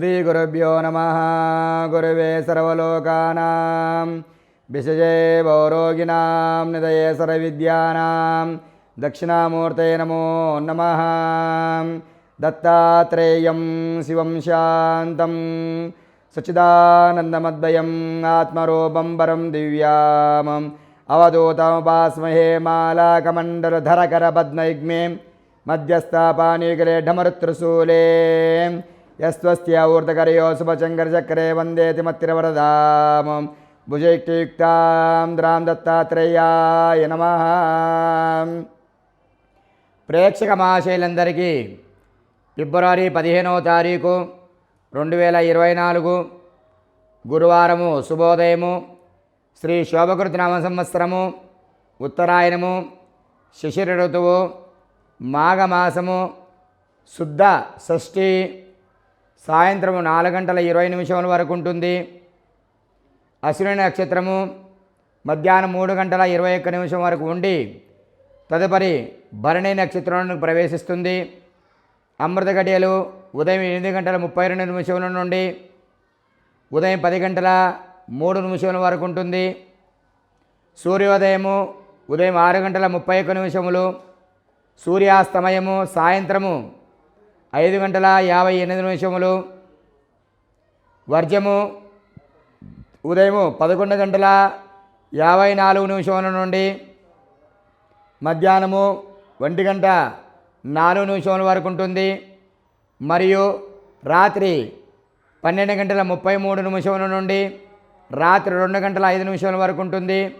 శ్రీగురుభ్యో నమ గురువే సర్వలోకానాం విషజే భౌరోగిణాం నిదయే సర్వవిద్యానాం దక్షిణామూర్తయ నమో నమ దత్తాత్రేయం శివం శాంతం సచిదానందమద్వయం ఆత్మరూపం పరం దివ్యామం అవధూతముపాస్మహే మాలాకమండలధరకరపద్మయుగ్మే మధ్యస్థాపానీకరే ఢమరుత్రశూలే యస్వస్య ఊర్ధకరయో వందేతి మత్తిరవరదాం భుజైక్తియుక్తాం ద్రాం దత్తాత్రేయాయ నమ ప్రేక్షక మహాశైలందరికీ ఫిబ్రవరి పదిహేనవ తారీఖు రెండు వేల ఇరవై నాలుగు గురువారము శుభోదయము శ్రీ శోభకృతి నామ సంవత్సరము ఉత్తరాయణము శిశిర ఋతువు మాఘమాసము శుద్ధ షష్ఠి సాయంత్రము నాలుగు గంటల ఇరవై నిమిషముల వరకు ఉంటుంది. అశ్విని నక్షత్రము మధ్యాహ్నం మూడు గంటల ఇరవై ఒక్క నిమిషం వరకు ఉండి తదుపరి భరణి నక్షత్రంలో ప్రవేశిస్తుంది. అమృత గడియలు ఉదయం ఎనిమిది గంటల ముప్పై రెండు నిమిషముల నుండి ఉదయం పది గంటల మూడు నిమిషముల వరకు ఉంటుంది. సూర్యోదయము ఉదయం ఆరు గంటల ముప్పై ఒక్క నిమిషములు సూర్యాస్తమయము సాయంత్రము ఐదు గంటల యాభై ఎనిమిది నిమిషములు. వర్జము ఉదయము పదకొండు గంటల యాభై నాలుగు నిమిషముల నుండి. మధ్యాహ్నము ఒంటి గంట నాలుగు నిమిషముల వరకు ఉంటుంది. మరియు రాత్రి పన్నెండు గంటల ముప్పై మూడు నిమిషముల నుండి రాత్రి రెండు గంటల ఐదు నిమిషముల వరకు ఉంటుంది.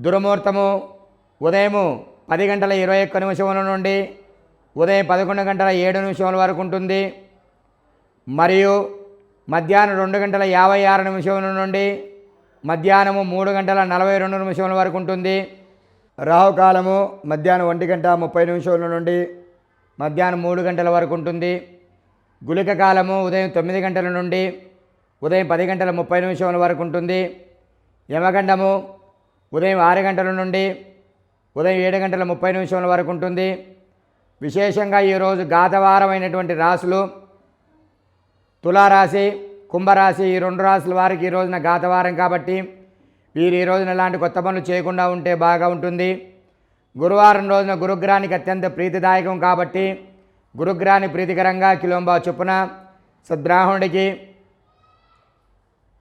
దురముహూర్తము ఉదయము పది గంటల ఇరవై ఒక్క నిమిషముల నుండి ఉదయం పదకొండు గంటల ఏడు నిమిషముల వరకు ఉంటుంది. మరియు మధ్యాహ్నం రెండు గంటల యాభై ఆరు నిమిషముల నుండి మధ్యాహ్నము మూడు గంటల నలభై రెండు నిమిషముల వరకు ఉంటుంది. రాహుకాలము మధ్యాహ్నం ఒంటి గంట ముప్పై నిమిషముల నుండి మధ్యాహ్నం మూడు గంటల వరకు ఉంటుంది. గుళిక కాలము ఉదయం తొమ్మిది గంటల నుండి ఉదయం పది గంటల ముప్పై నిమిషముల వరకు ఉంటుంది. యమగండము ఉదయం ఆరు గంటల నుండి ఉదయం ఏడు గంటల ముప్పై నిమిషముల వరకు ఉంటుంది. విశేషంగా ఈరోజు గాతవారమైనటువంటి రాశులు తులారాశి కుంభరాశి ఈ రెండు రాశుల వారికి ఈ రోజున గాతవారం కాబట్టి వీరు ఈ రోజున ఇలాంటి కొత్త పనులు చేయకుండా ఉంటే బాగా ఉంటుంది. గురువారం రోజున గురుగ్రహానికి అత్యంత ప్రీతిదాయకం కాబట్టి గురుగ్రహాన్ని ప్రీతికరంగా కిలోంబా చొప్పున సద్బ్రాహ్మణుడికి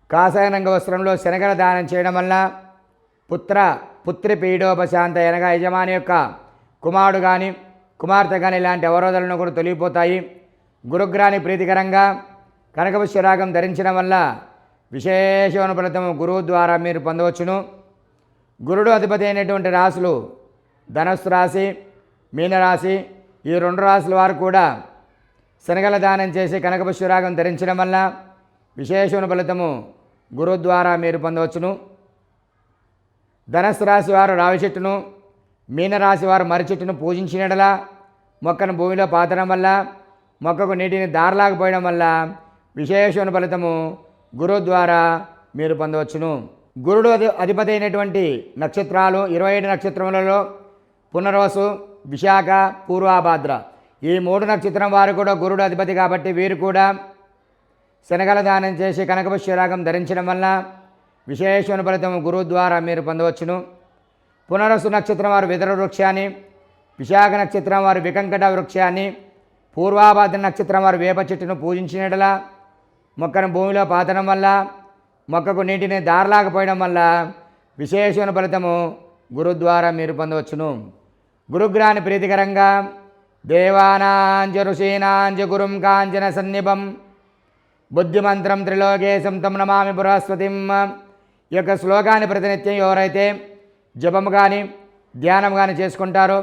కాషాయనంగ వస్త్రంలో శనగల దానం చేయడం వల్ల పుత్ర పుత్రి పీడోపశాంత అనగా యజమాని యొక్క కుమారుడు కానీ కుమార్తె కానీ ఇలాంటి అవరోధాలను కూడా తొలగిపోతాయి. గురుగ్రాని ప్రీతికరంగా కనకపుష్యరాగం ధరించడం వల్ల విశేషమైన ఫలితం గురువు ద్వారా మీరు పొందవచ్చును. గురుడు అధిపతి అయినటువంటి రాశులు ధనస్సు రాశి మీనరాశి ఈ రెండు రాశుల వారు కూడా శనగల దానం చేసి కనకపుష్యరాగం ధరించడం వల్ల విశేషమైన ఫలితము గురువు ద్వారా మీరు పొందవచ్చును. ధనస్సు రాశి వారు రావి చెట్టును మీనరాశి వారు మర్రి చెట్టును పూజించినడలా మొక్కను భూమిలో పాతడం వల్ల మొక్కకు నీటిని దారలాగపోయడం వల్ల విశేషమైన ఫలితము గురువు ద్వారా మీరు పొందవచ్చును. గురుడు అధి అధిపతి అయినటువంటి నక్షత్రాలు ఇరవై ఏడు నక్షత్రములలో పునర్వసు విశాఖ పూర్వాభాద్ర. ఈ మూడు నక్షత్రం వారు కూడా గురుడు అధిపతి కాబట్టి వీరు కూడా శనగల దానం చేసి కనకపుష్యరాగం ధరించడం వల్ల విశేషమైన ఫలితం గురువు ద్వారా మీరు పొందవచ్చును. పునరసు నక్షత్రం వారు విదర వృక్షాన్ని విశాఖ నక్షత్రం వారు వికంకట వృక్షాన్ని పూర్వాభాద్ర నక్షత్రం వారు వేప చెట్టును పూజించినట్లా మొక్కను భూమిలో పాతడం వల్ల మొక్కకు నీటిని దారలాకపోయడం వల్ల విశేషమైన ఫలితము గురు ద్వారా మీరు పొందవచ్చును. గురుగ్రహాన్ని ప్రీతికరంగా దేవానాంజ ఋషీనాంజ గురుం కాంచన సన్నిభం బుద్ధిమంత్రం త్రిలోకేశం తం నమామి బృహస్పతిం. ఈ యొక్క శ్లోకాన్ని ప్రతినిత్యం ఎవరైతే జపము కానీ ధ్యానం కానీ చేసుకుంటారో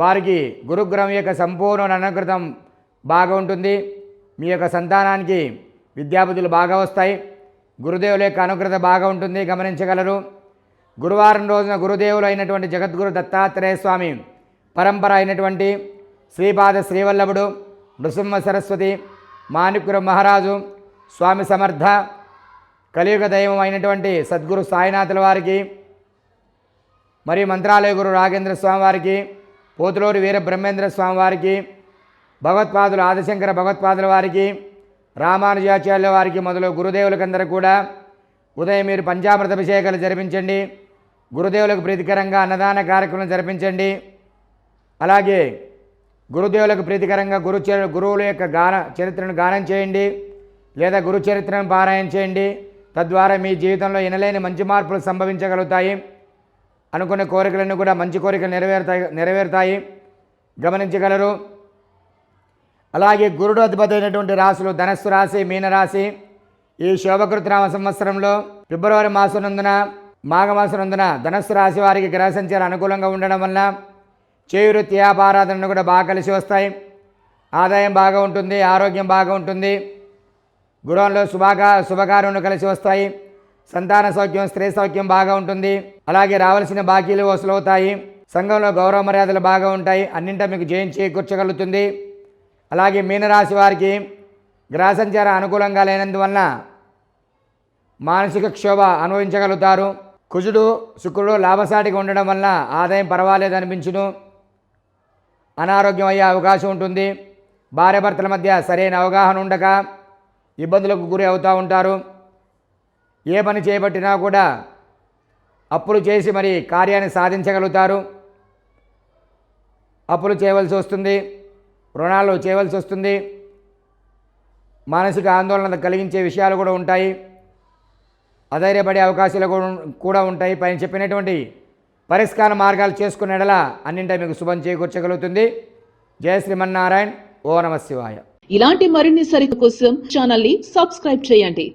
వారికి గురుగ్రహం యొక్క సంపూర్ణ అనుకృతం బాగా ఉంటుంది. మీ యొక్క సంతానానికి విద్యాబుద్ధులు బాగా వస్తాయి. గురుదేవుల యొక్క అనుగ్రత బాగా ఉంటుంది గమనించగలరు. గురువారం రోజున గురుదేవులు అయినటువంటి జగద్గురు దత్తాత్రేయ స్వామి పరంపర అయినటువంటి శ్రీపాద శ్రీవల్లభుడు నృసింహ సరస్వతి మాణిక్యుర మహారాజు స్వామి సమర్థ కలియుగ దైవం అయినటువంటి సద్గురు సాయినాథుల వారికి మరియు మంత్రాలయ గురు రాఘేంద్ర స్వామి వారికి పోతులూరి వీర బ్రహ్మేంద్ర స్వామి వారికి భగవత్పాదులు ఆదిశంకర భగవత్పాదుల వారికి రామానుజాచార్యుల వారికి మొదలు గురుదేవులకందరూ కూడా ఉదయం మీరు పంచామృత అభిషేకాలు జరిపించండి. గురుదేవులకు ప్రీతికరంగా అన్నదాన కార్యక్రమం జరిపించండి. అలాగే గురుదేవులకు ప్రీతికరంగా గురుచరి గురువుల యొక్క గాన చరిత్రను గానం చేయండి. లేదా గురు చరిత్రను పారాయణ చేయండి. తద్వారా మీ జీవితంలో ఎనలేని మంచి మార్పులు సంభవించగలుగుతాయి. అనుకున్న కోరికలన్నీ కూడా మంచి కోరికలు నెరవేరుతాయి నెరవేరుతాయి. గమనించగలరు. అలాగే గురుడు అధిపతి అయినటువంటి రాశులు ధనస్సు రాశి మీనరాశి ఈ శోభకృతనామ సంవత్సరంలో ఫిబ్రవరి మాసనందున మాఘమాసనందున ధనస్సు రాశి వారికి గ్రహ సంచారం అనుకూలంగా ఉండడం వలన చేయి వృత్తి వ్యాపారాధనలు కూడా బాగా కలిసి వస్తాయి. ఆదాయం బాగా ఉంటుంది ఆరోగ్యం బాగా ఉంటుంది. గృహంలో శుభాకా శుభకార్యములు కలిసి వస్తాయి. సంతాన సౌఖ్యం స్త్రీ సౌఖ్యం బాగా ఉంటుంది. అలాగే రావాల్సిన బాకీలు వసూలవుతాయి సంఘంలో గౌరవ మర్యాదలు బాగా ఉంటాయి. అన్నింటా మీకు జయం చేకూర్చగలుగుతుంది. అలాగే మీనరాశి వారికి గ్రహ సంచారం అనుకూలంగా లేనందువలన మానసిక క్షోభ అనుభవించగలుగుతారు. కుజుడు శుక్రుడు లాభసాటిగా ఉండడం వలన ఆదాయం పర్వాలేదు అనిపించును. అనారోగ్యం అయ్యే అవకాశం ఉంటుంది. భార్యాభర్తల మధ్య సరైన అవగాహన ఉండక ఇబ్బందులకు గురి అవుతూ ఉంటారు. ఏ పని చేపట్టినా కూడా అప్పులు చేసి మరి కార్యాన్ని సాధించగలుగుతారు. అప్పులు చేయవలసి వస్తుంది. రుణాలు చేయవలసి వస్తుంది. మానసిక ఆందోళన కలిగించే విషయాలు కూడా ఉంటాయి. అధైర్యపడే అవకాశాలు కూడా కూడా ఉంటాయి. పైన చెప్పినటువంటి పరిష్కార మార్గాలు చేసుకునేలా అన్నింటా మీకు శుభం చేకూర్చగలుగుతుంది. జయ శ్రీమన్నారాయణ. ఓ నమ శివాయ. ఇలాంటి మరిన్ని సరిత కోసం ఛానల్ని సబ్స్క్రైబ్ చేయండి.